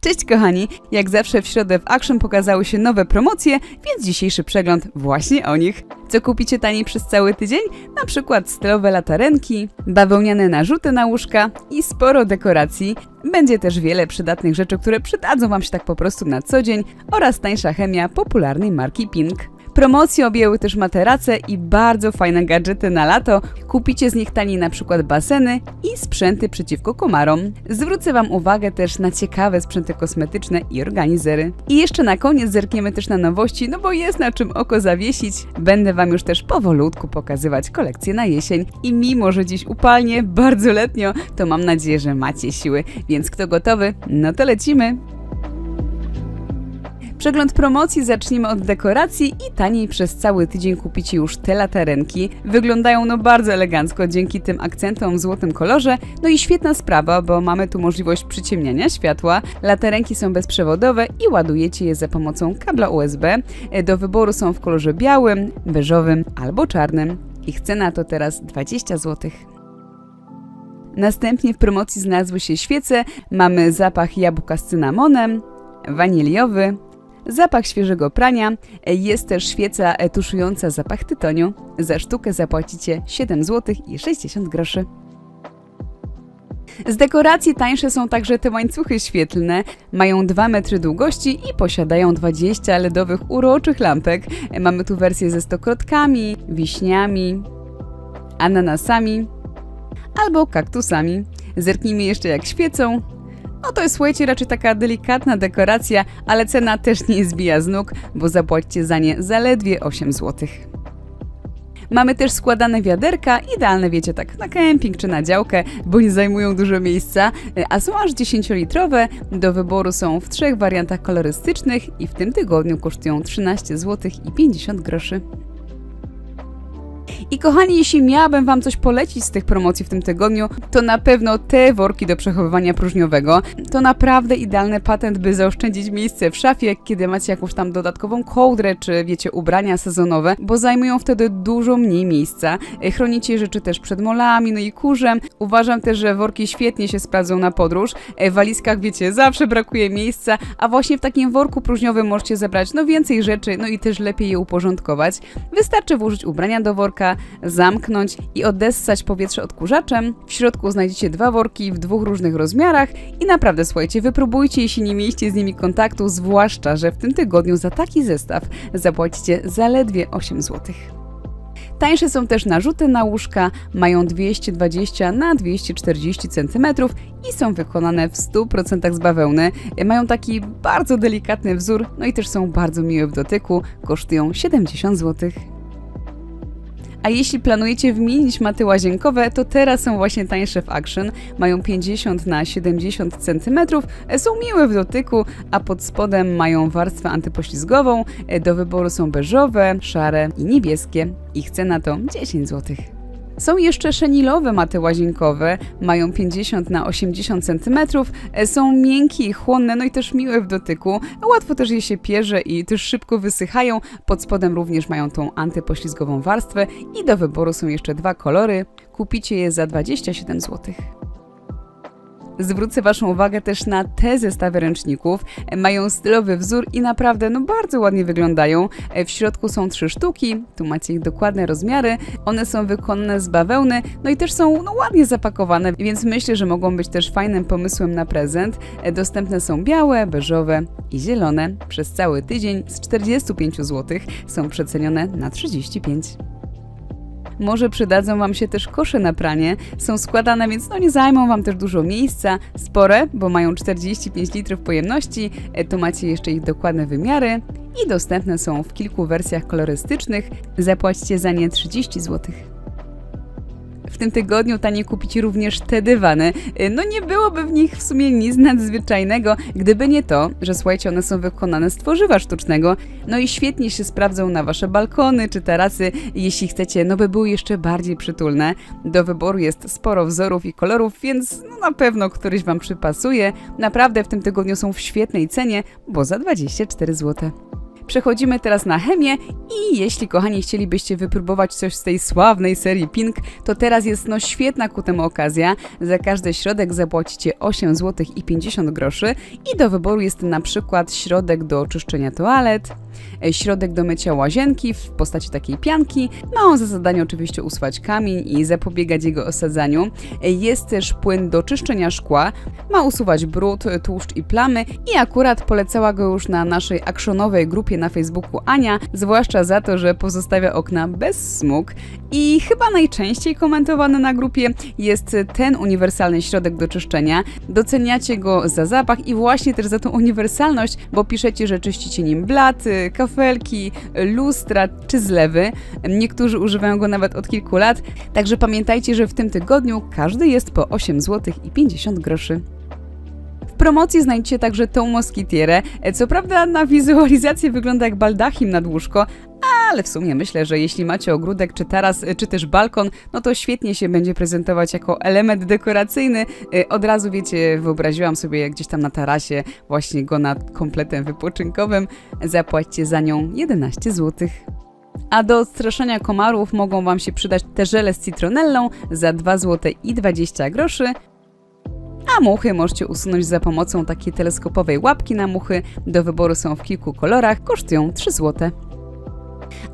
Cześć kochani! Jak zawsze w środę w Action pokazały się nowe promocje, więc dzisiejszy przegląd właśnie o nich. Co kupicie taniej przez cały tydzień? Na przykład stylowe latarenki, bawełniane narzuty na łóżka i sporo dekoracji. Będzie też wiele przydatnych rzeczy, które przydadzą Wam się tak po prostu na co dzień oraz tańsza chemia popularnej marki Pink. Promocje objęły też materace i bardzo fajne gadżety na lato. Kupicie z nich taniej na przykład baseny i sprzęty przeciwko komarom. Zwrócę Wam uwagę też na ciekawe sprzęty kosmetyczne i organizery. I jeszcze na koniec zerkniemy też na nowości, no bo jest na czym oko zawiesić. Będę Wam już też powolutku pokazywać kolekcję na jesień. I mimo, że dziś upalnie, bardzo letnio, to mam nadzieję, że macie siły. Więc kto gotowy? No to lecimy! Przegląd promocji zacznijmy od dekoracji i taniej przez cały tydzień kupicie już te latarenki. Wyglądają no bardzo elegancko dzięki tym akcentom w złotym kolorze. No i świetna sprawa, bo mamy tu możliwość przyciemniania światła. Latarenki są bezprzewodowe i ładujecie je za pomocą kabla USB. Do wyboru są w kolorze białym, beżowym albo czarnym. Ich cena to teraz 20 zł. Następnie w promocji znalazły się świece. Mamy zapach jabłka z cynamonem, waniliowy, zapach świeżego prania. Jest też świeca tuszująca zapach tytoniu. Za sztukę zapłacicie 7 zł i 60 groszy. Z dekoracji tańsze są także te łańcuchy świetlne. Mają 2 metry długości i posiadają 20 LEDowych uroczych lampek. Mamy tu wersję ze stokrotkami, wiśniami, ananasami albo kaktusami. Zerknijmy jeszcze jak świecą. No to jest, słuchajcie, raczej taka delikatna dekoracja, ale cena też nie zbija z nóg, bo zapłacicie za nie zaledwie 8 zł. Mamy też składane wiaderka, idealne wiecie tak na kemping czy na działkę, bo nie zajmują dużo miejsca, a są aż 10-litrowe. Do wyboru są w trzech wariantach kolorystycznych i w tym tygodniu kosztują 13 zł i 50 groszy. I kochani, jeśli miałabym Wam coś polecić z tych promocji w tym tygodniu, to na pewno te worki do przechowywania próżniowego. To naprawdę idealny patent, by zaoszczędzić miejsce w szafie, kiedy macie jakąś tam dodatkową kołdrę, czy wiecie, ubrania sezonowe, bo zajmują wtedy dużo mniej miejsca. Chronicie rzeczy też przed molami, no i kurzem. Uważam też, że worki świetnie się sprawdzą na podróż. W walizkach, wiecie, zawsze brakuje miejsca, a właśnie w takim worku próżniowym możecie zebrać no więcej rzeczy, no i też lepiej je uporządkować. Wystarczy włożyć ubrania do worka, zamknąć i odessać powietrze odkurzaczem. W środku znajdziecie dwa worki w dwóch różnych rozmiarach i naprawdę słuchajcie, wypróbujcie, jeśli nie mieliście z nimi kontaktu, zwłaszcza, że w tym tygodniu za taki zestaw zapłacicie zaledwie 8 zł. Tańsze są też narzuty na łóżka, mają 220 na 240 cm i są wykonane w 100% z bawełny. Mają taki bardzo delikatny wzór, no i też są bardzo miłe w dotyku, kosztują 70 zł. A jeśli planujecie wymienić maty łazienkowe, to teraz są właśnie tańsze w Action. Mają 50 na 70 cm, są miłe w dotyku, a pod spodem mają warstwę antypoślizgową. Do wyboru są beżowe, szare i niebieskie. Ich cena to 10 zł. Są jeszcze szenilowe maty łazienkowe, mają 50 na 80 cm, są miękkie i chłonne, no i też miłe w dotyku. Łatwo też je się pierze i też szybko wysychają. Pod spodem również mają tą antypoślizgową warstwę i do wyboru są jeszcze dwa kolory. Kupicie je za 27 zł. Zwrócę Waszą uwagę też na te zestawy ręczników. Mają stylowy wzór i naprawdę no bardzo ładnie wyglądają. W środku są trzy sztuki, tu macie ich dokładne rozmiary. One są wykonane z bawełny, no i też są no, ładnie zapakowane, więc myślę, że mogą być też fajnym pomysłem na prezent. Dostępne są białe, beżowe i zielone. Przez cały tydzień z 45 zł są przecenione na 35 może przydadzą Wam się też kosze na pranie. Są składane, więc no nie zajmą Wam też dużo miejsca. Spore, bo mają 45 litrów pojemności. E, Tu macie jeszcze ich dokładne wymiary i dostępne są w kilku wersjach kolorystycznych. Zapłacicie za nie 30 zł. W tym tygodniu taniej kupić również te dywany. Y, No nie byłoby w nich w sumie nic nadzwyczajnego, gdyby nie to, że słuchajcie, one są wykonane z tworzywa sztucznego, no i świetnie się sprawdzą na wasze balkony czy tarasy, jeśli chcecie, no by były jeszcze bardziej przytulne. Do wyboru jest sporo wzorów i kolorów, więc no na pewno któryś wam przypasuje. Naprawdę w tym tygodniu są w świetnej cenie, bo za 24 zł. Przechodzimy teraz na chemię i jeśli kochani chcielibyście wypróbować coś z tej sławnej serii Pink, to teraz jest no świetna ku temu okazja. Za każdy środek zapłacicie 8 zł i 50 groszy i do wyboru jest na przykład środek do czyszczenia toalet, środek do mycia łazienki w postaci takiej pianki. Ma on za zadanie oczywiście usuwać kamień i zapobiegać jego osadzaniu. E, Jest też płyn do czyszczenia szkła, ma usuwać brud, tłuszcz i plamy i akurat polecała go już na naszej actionowej grupie na Facebooku Ania, zwłaszcza za to, że pozostawia okna bez smug. I chyba najczęściej komentowany na grupie jest ten uniwersalny środek do czyszczenia. Doceniacie go za zapach i właśnie też za tą uniwersalność, bo piszecie, że czyścicie nim blaty, kafelki, lustra czy zlewy. Niektórzy używają go nawet od kilku lat, także pamiętajcie, że w tym tygodniu każdy jest po 8 zł i 50 groszy. W promocji znajdziecie także tą moskitierę. Co prawda na wizualizację wygląda jak baldachim nad łóżko, ale w sumie myślę, że jeśli macie ogródek, czy taras, czy też balkon, no to świetnie się będzie prezentować jako element dekoracyjny. Y, Od razu wiecie, wyobraziłam sobie gdzieś tam na tarasie właśnie go nad kompletem wypoczynkowym. Zapłaćcie za nią 11 zł. A do odstraszania komarów mogą Wam się przydać te żele z citronellą za 2 zł i 20 groszy. A muchy możecie usunąć za pomocą takiej teleskopowej łapki na muchy. Do wyboru są w kilku kolorach, kosztują 3 zł.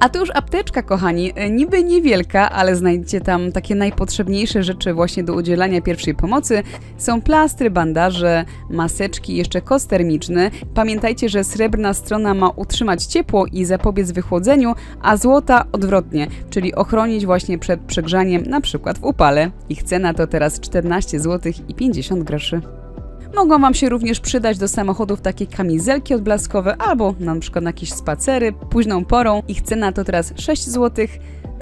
A to już apteczka, kochani, E, niby niewielka, ale znajdziecie tam takie najpotrzebniejsze rzeczy właśnie do udzielania pierwszej pomocy. Są plastry, bandaże, maseczki, jeszcze koc termiczny. Pamiętajcie, że srebrna strona ma utrzymać ciepło i zapobiec wychłodzeniu, a złota odwrotnie, czyli ochronić właśnie przed przegrzaniem, na przykład w upale. Ich cena to teraz 14 zł i 50 groszy. Mogą Wam się również przydać do samochodów takie kamizelki odblaskowe albo na przykład na jakieś spacery późną porą. Ich cena to teraz 6 zł.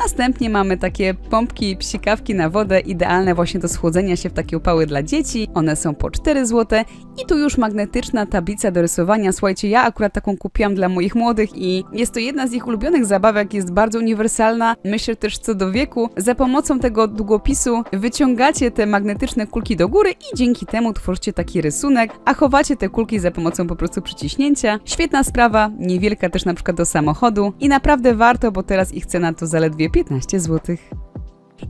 Następnie mamy takie pompki psikawki na wodę, idealne właśnie do schłodzenia się w takie upały dla dzieci. One są po 4 zł. I tu już magnetyczna tablica do rysowania. Słuchajcie, ja akurat taką kupiłam dla moich młodych i jest to jedna z ich ulubionych zabawek, jest bardzo uniwersalna. Myślę też co do wieku. Za pomocą tego długopisu wyciągacie te magnetyczne kulki do góry i dzięki temu tworzycie taki rysunek, a chowacie te kulki za pomocą po prostu przyciśnięcia. Świetna sprawa, niewielka też na przykład do samochodu i naprawdę warto, bo teraz ich cena to zaledwie 15 zł.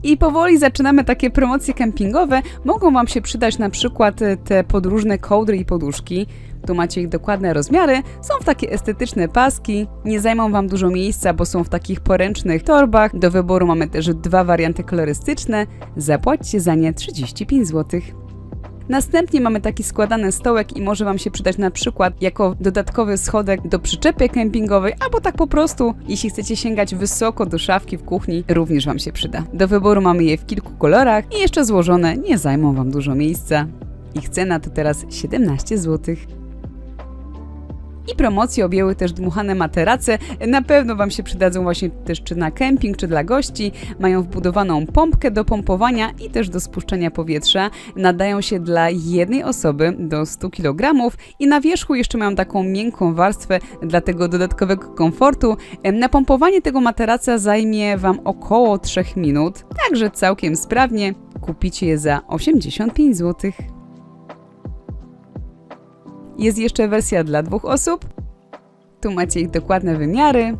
I powoli zaczynamy takie promocje kempingowe. Mogą Wam się przydać na przykład e, te podróżne kołdry i poduszki. Tu macie ich dokładne rozmiary. Są w takie estetyczne paski. Nie zajmą Wam dużo miejsca, bo są w takich poręcznych torbach. Do wyboru mamy też dwa warianty kolorystyczne. Zapłaćcie za nie 35 zł. Następnie mamy taki składany stołek i może Wam się przydać na przykład jako dodatkowy schodek do przyczepy kempingowej, albo tak po prostu, jeśli chcecie sięgać wysoko do szafki w kuchni, również Wam się przyda. Do wyboru mamy je w kilku kolorach i jeszcze złożone, nie zajmą Wam dużo miejsca. Ich cena to teraz 17 zł. I promocje objęły też dmuchane materace. Na pewno Wam się przydadzą właśnie też czy na kemping, czy dla gości. Mają wbudowaną pompkę do pompowania i też do spuszczenia powietrza. Nadają się dla jednej osoby do 100 kg i na wierzchu jeszcze mają taką miękką warstwę dla tego dodatkowego komfortu. Em, Napompowanie tego materaca zajmie Wam około 3 minut, także całkiem sprawnie. Kupicie je za 85 zł. Jest jeszcze wersja dla dwóch osób. Tu macie ich dokładne wymiary.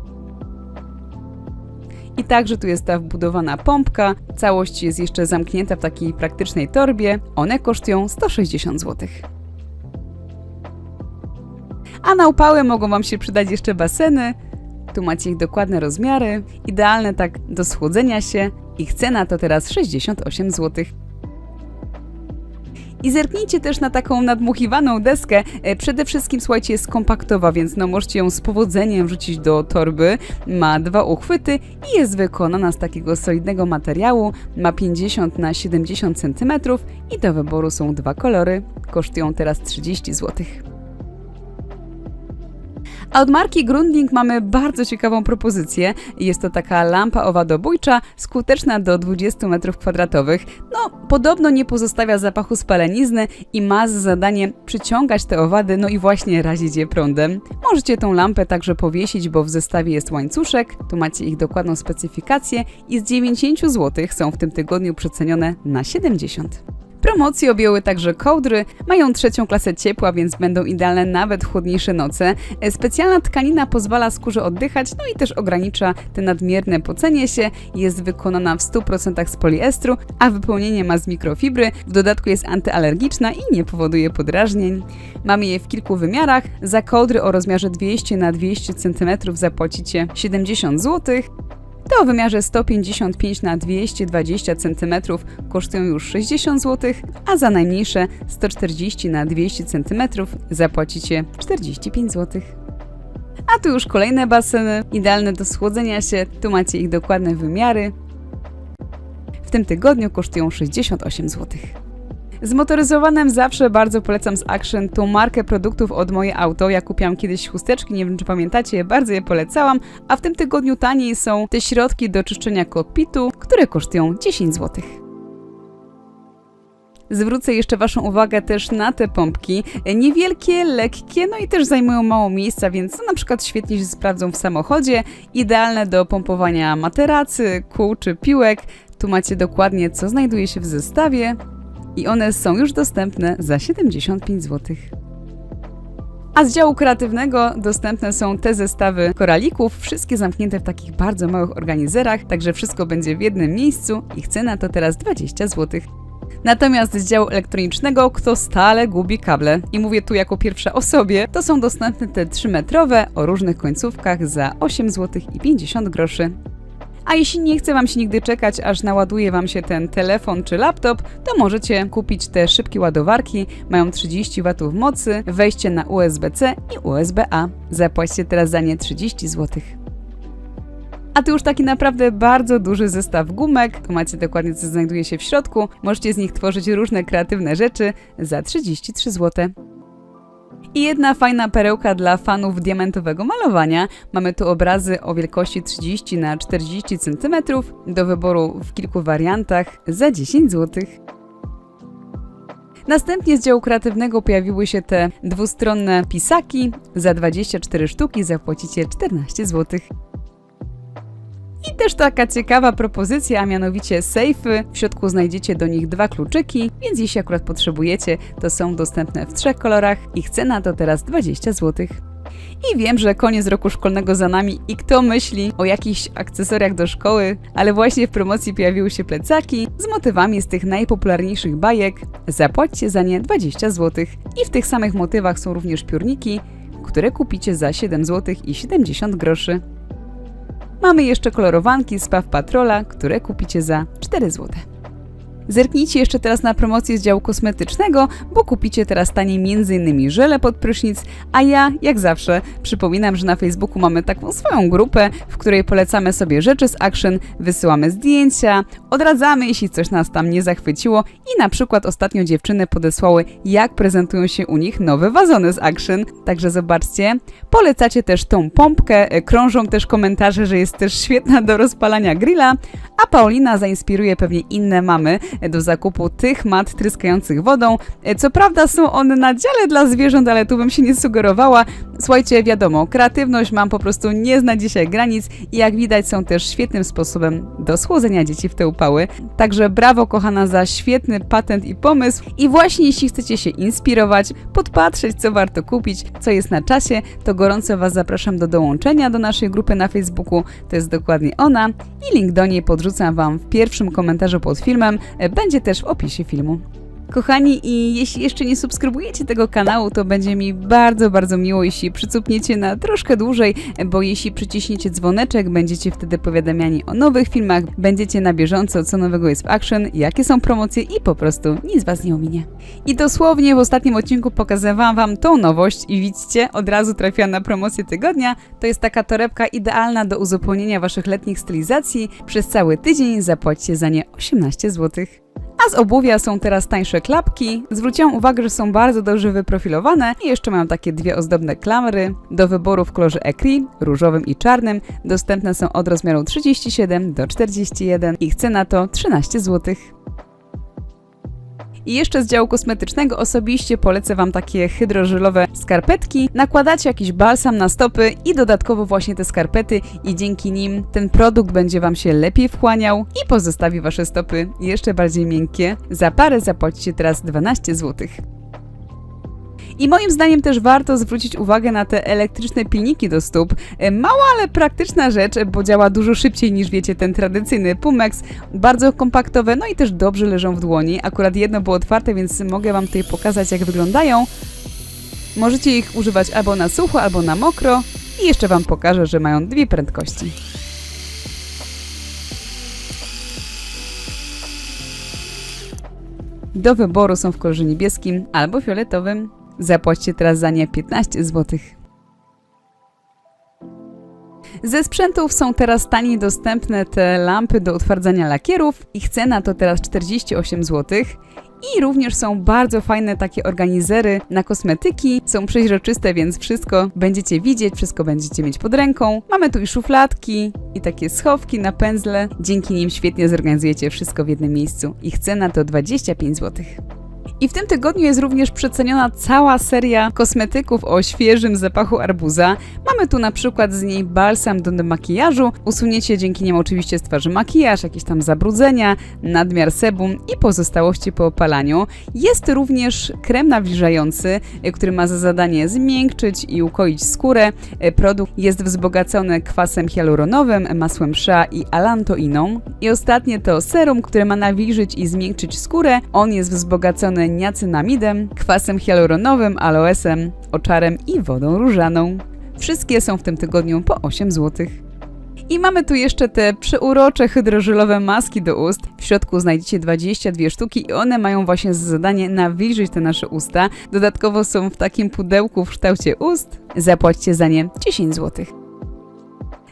I także tu jest ta wbudowana pompka. Całość jest jeszcze zamknięta w takiej praktycznej torbie. One kosztują 160 zł. A na upały mogą Wam się przydać jeszcze baseny. Tu macie ich dokładne rozmiary. Idealne tak do schłodzenia się. Ich cena to teraz 68 zł. I zerknijcie też na taką nadmuchiwaną deskę. E, Przede wszystkim, słuchajcie, jest kompaktowa, więc no możecie ją z powodzeniem wrzucić do torby. Ma dwa uchwyty i jest wykonana z takiego solidnego materiału. Ma 50 na 70 cm i do wyboru są dwa kolory. Kosztują teraz 30 zł. A od marki Grunding mamy bardzo ciekawą propozycję. Jest to taka lampa owadobójcza, skuteczna do 20 m2. No, podobno nie pozostawia zapachu spalenizny i ma za zadanie przyciągać te owady, no i właśnie razić je prądem. Możecie tą lampę także powiesić, bo w zestawie jest łańcuszek. Tu macie ich dokładną specyfikację i z 90 zł są w tym tygodniu przecenione na 70. Promocje objęły także kołdry, mają trzecią klasę ciepła, więc będą idealne nawet chłodniejsze noce. E, Specjalna tkanina pozwala skórze oddychać, no i też ogranicza te nadmierne pocenie się. Jest wykonana w 100% z poliestru, a wypełnienie ma z mikrofibry. W dodatku jest antyalergiczna i nie powoduje podrażnień. Mamy je w kilku wymiarach. Za kołdry o rozmiarze 200 na 200 cm zapłacicie 70 zł. Te o wymiarze 155 na 220 cm kosztują już 60 zł, a za najmniejsze 140 na 200 cm zapłacicie 45 zł. A tu już kolejne baseny, idealne do schłodzenia się, tu macie ich dokładne wymiary. W tym tygodniu kosztują 68 zł. Zmotoryzowanym zawsze bardzo polecam z Action tą markę produktów od moje auto. Ja kupiłam kiedyś chusteczki, nie wiem czy pamiętacie, bardzo je polecałam, a w tym tygodniu taniej są te środki do czyszczenia kokpitu, które kosztują 10 zł. Zwrócę jeszcze Waszą uwagę też na te pompki. Niewielkie, lekkie, no i też zajmują mało miejsca, więc no, na przykład świetnie się sprawdzą w samochodzie. Idealne do pompowania materacy, kół czy piłek. Tu macie dokładnie co znajduje się w zestawie i one są już dostępne za 75 zł. A z działu kreatywnego dostępne są te zestawy koralików, wszystkie zamknięte w takich bardzo małych organizerach, także wszystko będzie w jednym miejscu. Ich cena to teraz 20 zł. Natomiast z działu elektronicznego, kto stale gubi kable, i mówię tu jako pierwsza o sobie, to są dostępne te 3-metrowe o różnych końcówkach za 8 zł i 50 groszy. A jeśli nie chce Wam się nigdy czekać, aż naładuje Wam się ten telefon czy laptop, to możecie kupić te szybkie ładowarki. Mają 30 W mocy, wejście na USB-C i USB-A. Zapłaćcie teraz za nie 30 zł. A tu już taki naprawdę bardzo duży zestaw gumek. Tu macie dokładnie co znajduje się w środku. Możecie z nich tworzyć różne kreatywne rzeczy za 33 zł. I jedna fajna perełka dla fanów diamentowego malowania. Mamy tu obrazy o wielkości 30 na 40 cm do wyboru w kilku wariantach za 10 zł. Następnie z działu kreatywnego pojawiły się te dwustronne pisaki. Za 24 sztuki zapłacicie 14 zł. I też taka ciekawa propozycja, a mianowicie sejfy. W środku znajdziecie do nich dwa kluczyki, więc jeśli akurat potrzebujecie, to są dostępne w trzech kolorach. Ich cena to teraz 20 zł. I wiem, że koniec roku szkolnego za nami i kto myśli o jakichś akcesoriach do szkoły, ale właśnie w promocji pojawiły się plecaki z motywami z tych najpopularniejszych bajek. Zapłaćcie za nie 20 zł. I w tych samych motywach są również piórniki, które kupicie za 7 zł i 70 groszy. Mamy jeszcze kolorowanki z Paw Patrola, które kupicie za 4 zł. Zerknijcie jeszcze teraz na promocję z działu kosmetycznego, bo kupicie teraz taniej m.in. żele pod prysznic, a ja, jak zawsze, przypominam, że na Facebooku mamy taką swoją grupę, w której polecamy sobie rzeczy z Action, wysyłamy zdjęcia, odradzamy, jeśli coś nas tam nie zachwyciło i na przykład ostatnio dziewczyny podesłały, jak prezentują się u nich nowe wazony z Action. Także zobaczcie, polecacie też tą pompkę, e, krążą też komentarze, że jest też świetna do rozpalania grilla, a Paulina zainspiruje pewnie inne mamy do zakupu tych mat tryskających wodą. Co prawda są one na dziale dla zwierząt, ale tu bym się nie sugerowała. Słuchajcie, wiadomo, kreatywność mam po prostu nie zna dzisiaj granic i jak widać są też świetnym sposobem do schłodzenia dzieci w te upały. Także brawo kochana za świetny patent i pomysł. I właśnie jeśli chcecie się inspirować, podpatrzeć co warto kupić, co jest na czasie, to gorąco Was zapraszam do dołączenia do naszej grupy na Facebooku. To jest dokładnie ona i link do niej podrzucam Wam w pierwszym komentarzu pod filmem. E, Będzie też w opisie filmu. Kochani, i jeśli jeszcze nie subskrybujecie tego kanału, to będzie mi bardzo, bardzo miło, jeśli przycupniecie na troszkę dłużej, bo jeśli przyciśniecie dzwoneczek, będziecie wtedy powiadamiani o nowych filmach, będziecie na bieżąco, co nowego jest w Action, jakie są promocje i po prostu nic Was nie ominie. I dosłownie w ostatnim odcinku pokazywałam Wam tą nowość i widzicie, od razu trafiła na promocję tygodnia. To jest taka torebka idealna do uzupełnienia Waszych letnich stylizacji. Przez cały tydzień zapłacicie za nie 18 zł. A z obuwia są teraz tańsze klapki. Zwróciłam uwagę, że są bardzo dobrze wyprofilowane i jeszcze mają takie dwie ozdobne klamry. Do wyboru w kolorze ecri, różowym i czarnym. Dostępne są od rozmiaru 37 do 41. Ich cena to 13 zł. I jeszcze z działu kosmetycznego osobiście polecę Wam takie hydrożelowe skarpetki. Nakładacie jakiś balsam na stopy i dodatkowo właśnie te skarpety i dzięki nim ten produkt będzie Wam się lepiej wchłaniał i pozostawi Wasze stopy jeszcze bardziej miękkie. Za parę zapłacicie teraz 12 zł. I moim zdaniem też warto zwrócić uwagę na te elektryczne pilniki do stóp. E, Mała, ale praktyczna rzecz, bo działa dużo szybciej niż wiecie ten tradycyjny Pumex. Bardzo kompaktowe, no i też dobrze leżą w dłoni. Akurat jedno było otwarte, więc mogę Wam tutaj pokazać jak wyglądają. Możecie ich używać albo na sucho, albo na mokro. I jeszcze Wam pokażę, że mają dwie prędkości. Do wyboru są w kolorze niebieskim albo fioletowym. Zapłaćcie teraz za nie 15 zł. Ze sprzętów są teraz taniej dostępne te lampy do utwardzania lakierów. Ich cena to teraz 48 zł. I również są bardzo fajne takie organizery na kosmetyki. Są przeźroczyste, więc wszystko będziecie widzieć, wszystko będziecie mieć pod ręką. Mamy tu i szufladki, i takie schowki na pędzle. Dzięki nim świetnie zorganizujecie wszystko w jednym miejscu. Ich cena to 25 zł. I w tym tygodniu jest również przeceniona cała seria kosmetyków o świeżym zapachu arbuza. Mamy tu na przykład z niej balsam do makijażu. Usuniecie dzięki niemu oczywiście z twarzy makijaż, jakieś tam zabrudzenia, nadmiar sebum i pozostałości po opalaniu. Jest również krem nawilżający, y, który ma za zadanie zmiękczyć i ukoić skórę. Y, Produkt jest wzbogacony kwasem hialuronowym, masłem shea i alantoiną. I ostatnie to serum, które ma nawilżyć i zmiękczyć skórę. On jest wzbogacony niacynamidem, kwasem hialuronowym, aloesem, oczarem i wodą różaną. Wszystkie są w tym tygodniu po 8 zł. I mamy tu jeszcze te przeurocze hydrożelowe maski do ust. W środku znajdziecie 22 sztuki i one mają właśnie za zadanie nawilżyć te nasze usta. Dodatkowo są w takim pudełku w kształcie ust. Zapłaćcie za nie 10 zł.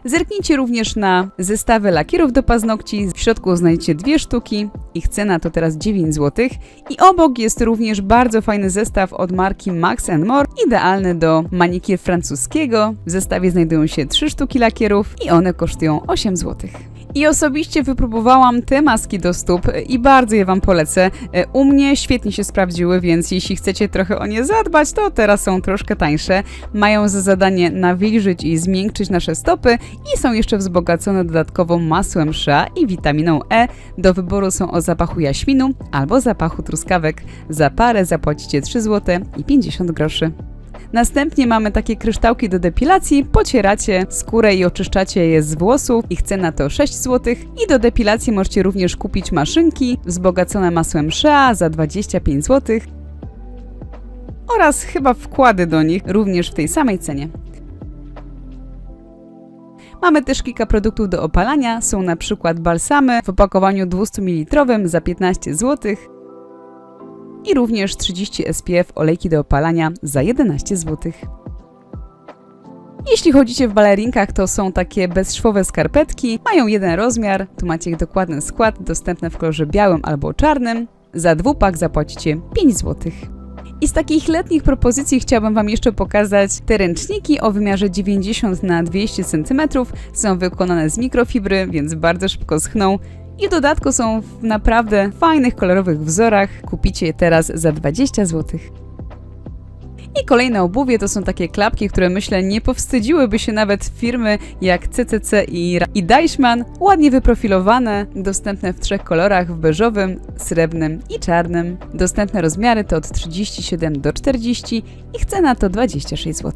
Zerknijcie również na zestawy lakierów do paznokci. W środku znajdziecie dwie sztuki. Ich cena to teraz 9 zł. I obok jest również bardzo fajny zestaw od marki Max More, idealny do manikier francuskiego. W zestawie znajdują się trzy sztuki lakierów i one kosztują 8 zł. I osobiście wypróbowałam te maski do stóp i bardzo je Wam polecę. E, U mnie świetnie się sprawdziły, więc jeśli chcecie trochę o nie zadbać, to teraz są troszkę tańsze. Mają za zadanie nawilżyć i zmiękczyć nasze stopy i są jeszcze wzbogacone dodatkowo masłem shea i witaminą E. Do wyboru są o zapachu jaśminu albo zapachu truskawek. Za parę zapłacicie 3 zł i 50 groszy. Następnie mamy takie kryształki do depilacji, pocieracie skórę i oczyszczacie je z włosów. Ich cena to 6 zł. I do depilacji możecie również kupić maszynki wzbogacone masłem Shea za 25 zł. Oraz chyba wkłady do nich również w tej samej cenie. Mamy też kilka produktów do opalania. Są na przykład balsamy w opakowaniu 200 ml za 15 zł i również 30 SPF olejki do opalania za 11 zł. Jeśli chodzicie w balerinkach, to są takie bezszwowe skarpetki. Mają jeden rozmiar, tu macie ich dokładny skład, dostępne w kolorze białym albo czarnym. Za dwupak zapłacicie 5 zł. I z takich letnich propozycji chciałabym Wam jeszcze pokazać te ręczniki o wymiarze 90 na 200 cm. Są wykonane z mikrofibry, więc bardzo szybko schną. I w dodatku są w naprawdę fajnych, kolorowych wzorach. Kupicie je teraz za 20 zł. I kolejne obuwie to są takie klapki, które myślę nie powstydziłyby się nawet firmy jak CCC i, Ra- i Deichmann. Ładnie wyprofilowane, dostępne w trzech kolorach, w beżowym, srebrnym i czarnym. Dostępne rozmiary to od 37 do 40, ich cena to 26 zł.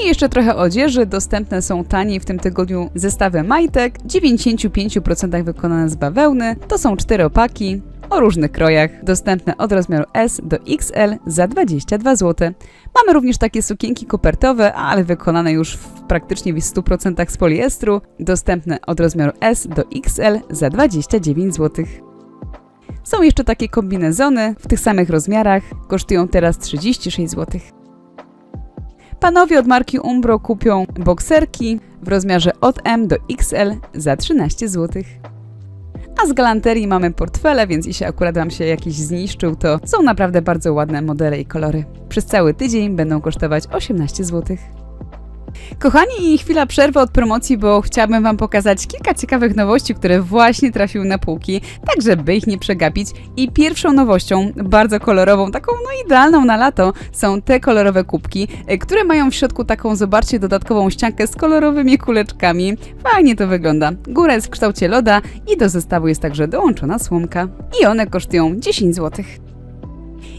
I jeszcze trochę odzieży. Dostępne są taniej w tym tygodniu zestawy majtek, w 95% wykonane z bawełny. To są cztery opaki o różnych krojach, dostępne od rozmiaru S do XL za 22 zł. Mamy również takie sukienki kopertowe, ale wykonane już w praktycznie w 100% z poliestru, dostępne od rozmiaru S do XL za 29 zł. Są jeszcze takie kombinezony w tych samych rozmiarach, kosztują teraz 36 zł. Panowie od marki Umbro kupią bokserki w rozmiarze od M do XL za 13 zł. A z galanterii mamy portfele, więc jeśli akurat Wam się jakiś zniszczył, to są naprawdę bardzo ładne modele i kolory. Przez cały tydzień będą kosztować 18 zł. Kochani, chwila przerwy od promocji, bo chciałabym Wam pokazać kilka ciekawych nowości, które właśnie trafiły na półki, tak żeby ich nie przegapić. I pierwszą nowością, bardzo kolorową, taką no idealną na lato, są te kolorowe kubki, e, które mają w środku taką, zobaczcie, dodatkową ściankę z kolorowymi kuleczkami. Fajnie to wygląda. Góra jest w kształcie loda i do zestawu jest także dołączona słomka. I one kosztują 10 zł.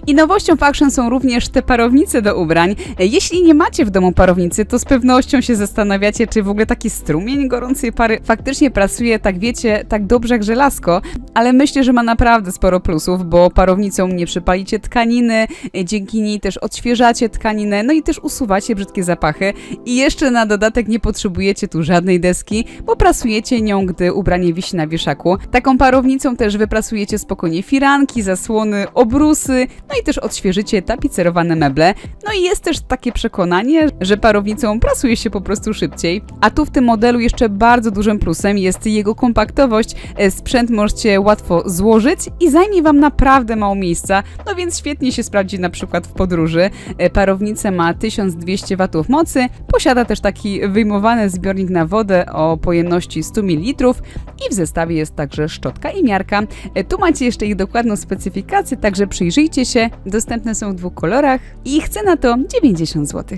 I nowością w są również te parownice do ubrań. Jeśli nie macie w domu parownicy, to z pewnością się zastanawiacie, czy w ogóle taki strumień gorącej pary faktycznie pracuje, tak wiecie, tak dobrze jak żelazko, ale myślę, że ma naprawdę sporo plusów, bo parownicą nie przypalicie tkaniny, dzięki niej też odświeżacie tkaninę, no i też usuwacie brzydkie zapachy i jeszcze na dodatek nie potrzebujecie tu żadnej deski, bo prasujecie nią, gdy ubranie wisi na wieszaku. Taką parownicą też wyprasujecie spokojnie firanki, zasłony, obrusy, no i też odświeżycie tapicerowane meble. No i jest też takie przekonanie, że parownicą prasuje się po prostu szybciej. A tu w tym modelu jeszcze bardzo dużym plusem jest jego kompaktowość. E, Sprzęt możecie łatwo złożyć i zajmie Wam naprawdę mało miejsca, no więc świetnie się sprawdzi na przykład w podróży. E, Parownica ma 1200 W mocy, posiada też taki wyjmowany zbiornik na wodę o pojemności 100 ml i w zestawie jest także szczotka i miarka. E, Tu macie jeszcze ich dokładną specyfikację, także przyjrzyjcie się. Dostępne są w dwóch kolorach i ich cena to 90 zł.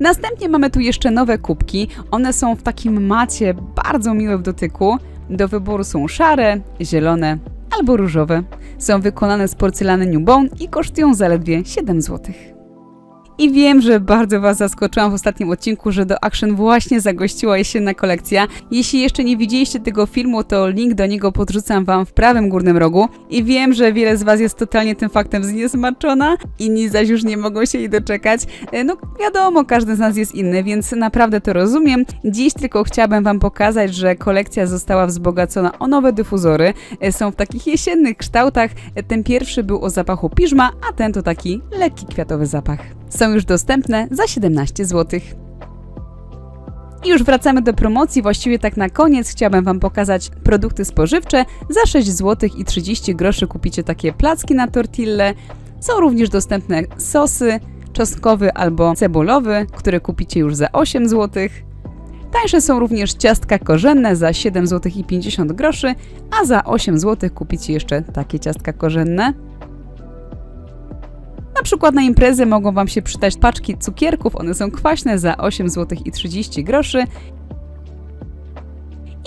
Następnie mamy tu jeszcze nowe kubki. One są w takim macie bardzo miłe w dotyku. Do wyboru są szare, zielone albo różowe. Są wykonane z porcelany New Bone i kosztują zaledwie 7 zł. I wiem, że bardzo Was zaskoczyłam w ostatnim odcinku, że do Action właśnie zagościła jesienna kolekcja. Jeśli jeszcze nie widzieliście tego filmu, to link do niego podrzucam Wam w prawym górnym rogu. I wiem, że wiele z Was jest totalnie tym faktem zniesmaczona, inni zaś już nie mogą się jej doczekać. E, No wiadomo, każdy z nas jest inny, więc naprawdę to rozumiem. Dziś tylko chciałabym Wam pokazać, że kolekcja została wzbogacona o nowe dyfuzory. E, Są w takich jesiennych kształtach. E, Ten pierwszy był o zapachu piżma, a ten to taki lekki kwiatowy zapach. Są już dostępne za 17 zł. I już wracamy do promocji, właściwie tak na koniec chciałabym Wam pokazać produkty spożywcze. Za 6 zł i 30 groszy kupicie takie placki na tortille. Są również dostępne sosy, czosnkowy albo cebulowy, które kupicie już za 8 zł. Tańsze są również ciastka korzenne za 7 zł i 50 groszy, a za 8 zł kupicie jeszcze takie ciastka korzenne. Na przykład na imprezę mogą Wam się przydać paczki cukierków, one są kwaśne za 8 zł i 30 groszy.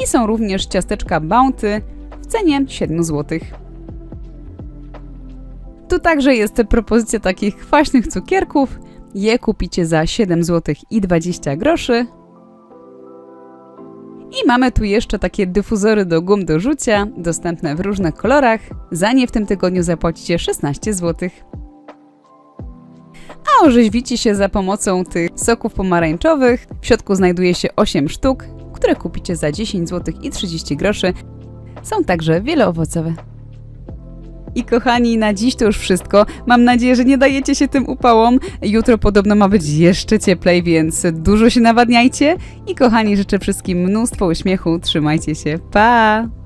I są również ciasteczka Bounty w cenie 7 zł. Tu także jest propozycja takich kwaśnych cukierków. Je kupicie za 7 zł i 20 groszy. I mamy tu jeszcze takie dyfuzory do gum do rzucia, dostępne w różnych kolorach. Za nie w tym tygodniu zapłacicie 16 zł a orzeźwicie się za pomocą tych soków pomarańczowych. W środku znajduje się 8 sztuk, które kupicie za 10 zł i 30 groszy. Są także wieloowocowe. I kochani, na dziś to już wszystko. Mam nadzieję, że nie dajecie się tym upałom. Jutro podobno ma być jeszcze cieplej, więc dużo się nawadniajcie. I kochani, życzę wszystkim mnóstwo uśmiechu. Trzymajcie się. Pa!